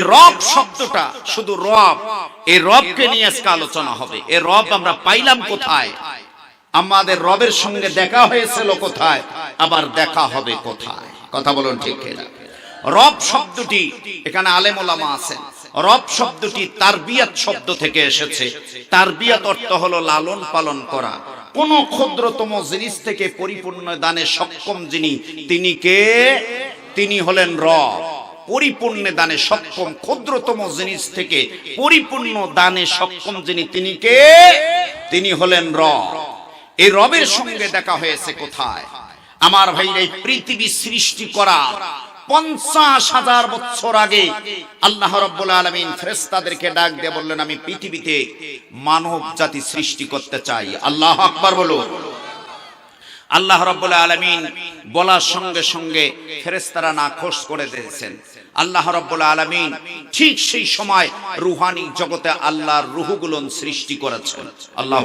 রব শব্দটা শুধু রব এই রবকে নিয়ে আজকে আলোচনা হবে। এই রব আমরা পাইলাম কোথায়? আমাদের রবের সঙ্গে দেখা হয়েছিল কোথায়? আবার দেখা হবে কোথায়? কথা বলুন ঠিক রব শব্দটি, এখানে আলেম ওলামা আছেন। রব শব্দটি তারবিয়াত শব্দ থেকে এসেছে। তারবিয়াত অর্থ হলো লালন পালন করা। কোন ক্ষুদ্রতম জিনিস থেকে পরিপূর্ণ দানে সক্ষম যিনি, তিনি কে? তিনি হলেন রব। পরিপূর্ণ দানে সক্ষম, ক্ষুদ্রতম জিনিস থেকে পরিপূর্ণ দানে সক্ষম যিনি, তিনি কে? তিনি হলেন রব। এই রবের সঙ্গে দেখা হয়েছে কোথায়? আমার ভাই এই পৃথিবী সৃষ্টি করা পঞ্চাশ হাজার বছর আগে আল্লাহ রব্বুল আলমিন ফেরেস্তাদেরকে ডাক দিয়ে বললেন, আমি পৃথিবীতে মানব জাতি সৃষ্টি করতে চাই। আল্লাহ আকবার বলো আল্লাহ রব্বুল আলমিন বলার সঙ্গে সঙ্গে ফেরেস্তারা না খোঁজ করে দিয়েছেন। আল্লাহ রব্বুল আলমিন ঠিক সেই সময় রুহানি জগতে আল্লাহর রুহুগুলো সৃষ্টি করেছেন। আল্লাহ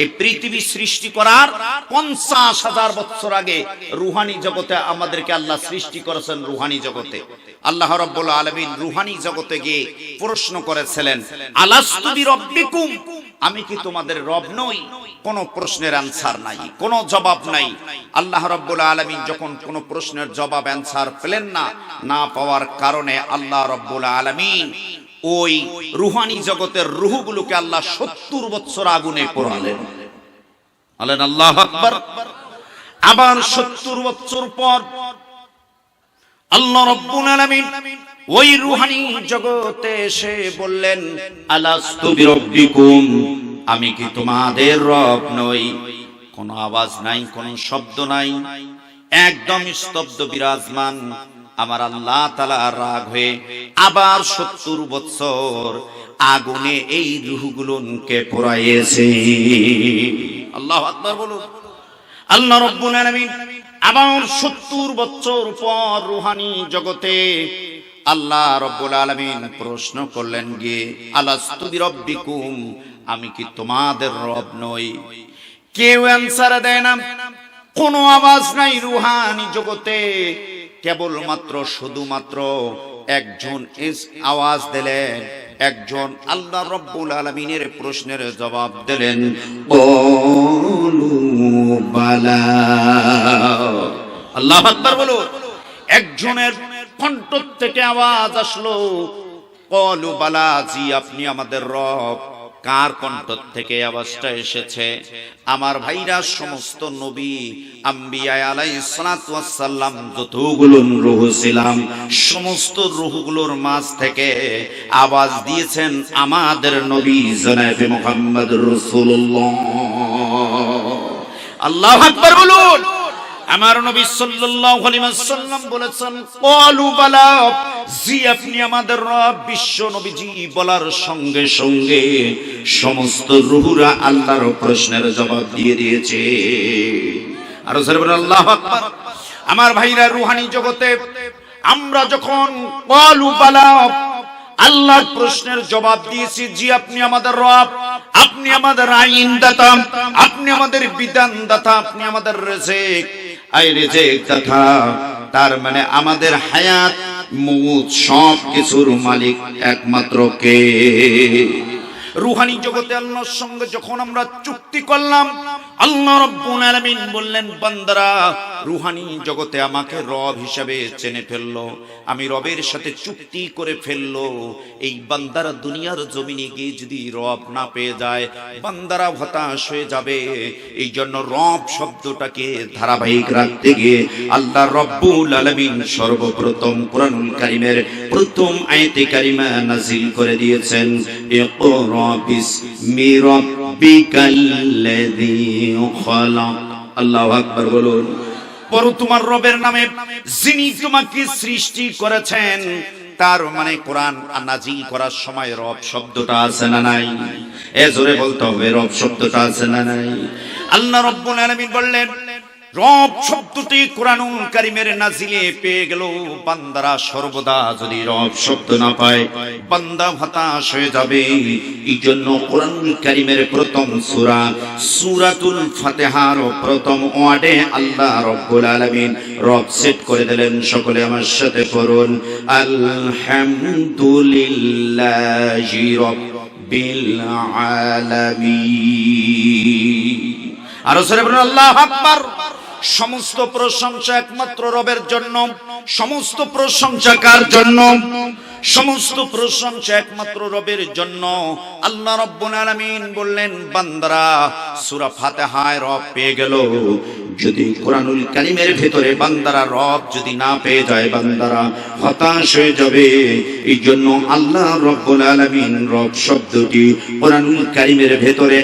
এই পৃথিবী সৃষ্টি করার পঞ্চাশ হাজার বছর আগে রুহানি জগতে আমাদেরকে আল্লাহ সৃষ্টি করেছেন রুহানি জগতে। আল্লাহ রব্বুল আলমিন রুহানি জগতে গিয়ে প্রশ্ন করেছিলেন আলাস্তুবি রব্বিকুম আমি কি তোমাদের রব নই? কোন প্রশ্নের অ্যান্সার নাই, কোন জবাব নাই। আল্লাহ রব্বুল আলমিন যখন কোন প্রশ্নের জবাব অ্যান্সার পেলেন না না পাওয়ার কারণে আল্লাহ রব্বুল আলমিন ওই রুহানি জগতের রুহুগুলোকে আল্লাহ সত্তর বছর আগুনে পোড়ালেন। আল্লাহ আবার সত্তর বছর পর আল্লাহ রব্বুল আলামিন ওই রুহানি জগতে এসে বললেন, আলাস্তু বিরব্বিকুম? আমি কি তোমাদের রব নই? কোনো আওয়াজ নাই, কোনো শব্দ নাই। একদম স্তব্ধ বিরাজমান আমার আল্লাহ তালা রাগ হয়ে আবার সত্তর বছর আগুনে এই রুহগুলোকে পোড়াইয়েছে। আল্লাহ আকবার বলুন। আল্লাহ রব্বুল আলামিন আবার সত্তর বছর পর রুহানি জগতে আল্লাহ রব্বুল আলামিন প্রশ্ন করলেন গিয়ে আলাস্তুবি রব্বিকুম আমি কি তোমাদের রব নই? কেউ অ্যান্সার দেয় না। কোনো আওয়াজ নাই রুহানি জগতে। কেবলমাত্র শুধুমাত্র একজন আওয়াজ দিলেন, একজন আল্লাহ রব্বুল আলমিনের প্রশ্নের জবাব দিলেন বালা আল্লাহ আকবার বলো। একজনের কণ্ঠ থেকে আওয়াজ আসলো। কলু বালা জি, আপনি আমাদের রব। কার কণ্ঠ থেকে আওয়াজটা এসেছে? আমার ভাইরা সমস্ত নবী আম্বিয়া আলাইহিস সালাতু ওয়াস যতগুলো রূহ ছিলাম, সমস্ত রূহগুলোর মাঝ থেকে আওয়াজ দিয়েছেন আমাদের নবী জনাবে মোহাম্মদ রাসূলুল্লাহ। আল্লাহ আকবার বলুন। আমার নবী সাল্লাল্লাহু আলাইহি ওয়াসাল্লাম বলেছেন ক্বালু বালা, জি আপনি আমাদের রব, বিশ্ব নবীজি, বলার সঙ্গে সঙ্গে সমস্ত রুহুরা আল্লাহর প্রশ্নের জবাব দিয়ে দিয়েছে। আর বলেন, আল্লাহ আকবার। আমার ভাইরা রুহানি জগতে, আমরা যখন ক্বালু বালা, আল্লাহর প্রশ্নের জবাব দিয়েছি, জি আপনি আমাদের রব, আপনি আমাদের আইন দাতা আপনি আমাদের বিধান দাতা আপনি আমাদের রেজেক। তার মানে আমাদের হায়াত মুদ সব কিছুর মালিক একমাত্র কে? রুহানি জগতে আল্লাহর সঙ্গে যখন আমরা চুক্তি করলাম, আল্লাহ রব্বুল আলামিন বললেন, বান্দারা রুহানি জগতে আমাকে রব হিসাবে চেনে ফেলল। আমি রবের সাথে চুক্তি করে ফেলল। এই বান্দারা দুনিয়ার জমিনে গিয়ে যদি রব না পেয়ে যায়, বান্দারা হতাশ হয়ে যাবে। এই জন্য রব শব্দটাকে ধারাবাহিক রাখতে গিয়ে আল্লাহ রব্বুল আলামিন সর্বপ্রথম কোরআনুল কারীমের প্রথম আয়াতে কারিমা নাজিল করে দিয়েছেন আল্লাহু আকবার বলুন। পর তোমার রবের নামে যিনি তোমাকে সৃষ্টি করেছেন, তার মানে কোরআন নাজিল করার সময় রব শব্দটা আছে না নাই? এ জোরে বলতে হবে, রব শব্দটা আছে না নাই? আল্লাহ রব্বুল আলামিন বললেন রব শব্দটি কোরআনুল কারিমের নাজিলে পেয়ে গেল। বান্দারা সর্বদা যদি রব শব্দ না পায়, বান্দা হতাশ হয়ে যাবে। এই জন্য কোরআনুল কারিমের প্রথম সূরা, সূরাতুল ফাতিহার প্রথম ওয়ার্ডে আল্লাহ রব্বুল আলামিন রব সেট করে দিলেন। সকলে আমার সাথে পড়ুন। আলহামদুলিল্লাহি রাব্বিল আলামিন। আরও সরে বলুন, আল্লাহ আকবার। সমস্ত প্রশংসা একমাত্র রবের জন্য, সমস্ত প্রশংসা কার জন্য? সমস্ত প্রশংসা একমাত্র রবের জন্য। আল্লাহ রব্বুল আলামিন বললেন, বান্দারা, সূরা ফাতিহায় রব পেয়ে গেল। যদি কোরআনুল কালিমের ভেতরে বান্দারা রব যদি না পেয়ে যায়, বান্দারা হতাশ হয়ে যাবে। এই জন্য আল্লাহ রব্বুল আলামিন রব শব্দটি কোরআনুল কালিমের ভেতরে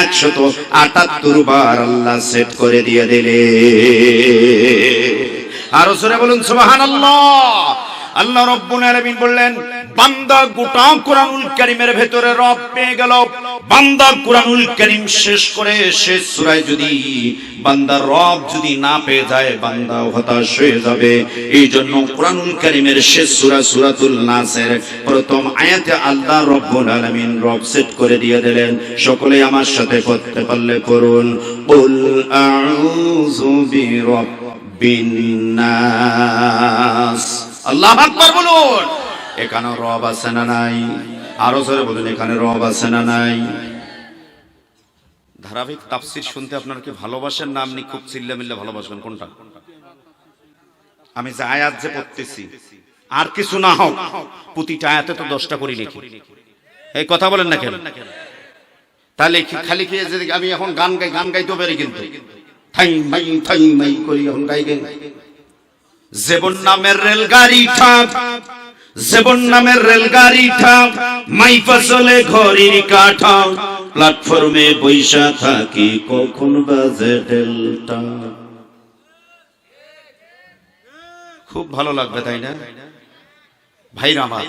একশত আটাত্তর বার আল্লাহ সেট করে দিয়ে দিলে আরও সরে বলুন, সুবহানাল্লাহ। আল্লাহ রব্বুল আলামিন বললেন, বান্দা গোটা কোরআনুল কারীমের ভেতরে রব পেয়ে গেল। বান্দা কোরআনুল কারীম শেষ করে শেষ সূরায় যদি বান্দা রব যদি না পেয়ে যায় বান্দা হতাশ হয়ে যাবে। এই জন্য কোরআনুল কারীমের শেষ সূরা সূরাতুল নাসের প্রথম আয়াতে আল্লাহ রব্বুল আলামিন রব সেট করে দিয়ে দিলেন, সকলে আমার সাথে পড়তে পারলে করুন কুল আউযু বিরাব্বিন নাস। আল্লাহ আকবার বলুন। এখানে রব আছে না নাই? আরও জোরে বলুন, এখানে রব আছে না নাই? ধারাবাহিক তাফসির শুনতে আপনারা কি ভালোবাসেন না আপনি খুব চিল্লা মিল্লা ভালোবাসবেন? কোনটা? আমি যে আয়াত যে পড়তেছি, আর কিছু না হোক, প্রতিটা আয়াতে তো দশটা করি লিখি। এই কথা বলেন না কেন? তাহলে খালি কি যে আমি এখন গান গাই, গান গাইতে পারি কিন্তু। থাই মাই থাই মাই করি, এখন গাই গাই জীবন নামের রেলগাড়ি ঠাপ জীবন নামের রেলগাড়ি ঠাপ মাই ফসলে ঘড়ির কাঠা প্ল্যাটফর্মে বৈশা থাকি কখন বাজে ডেলটা খুব ভালো লাগবে, তাই না? ভাইরা আমার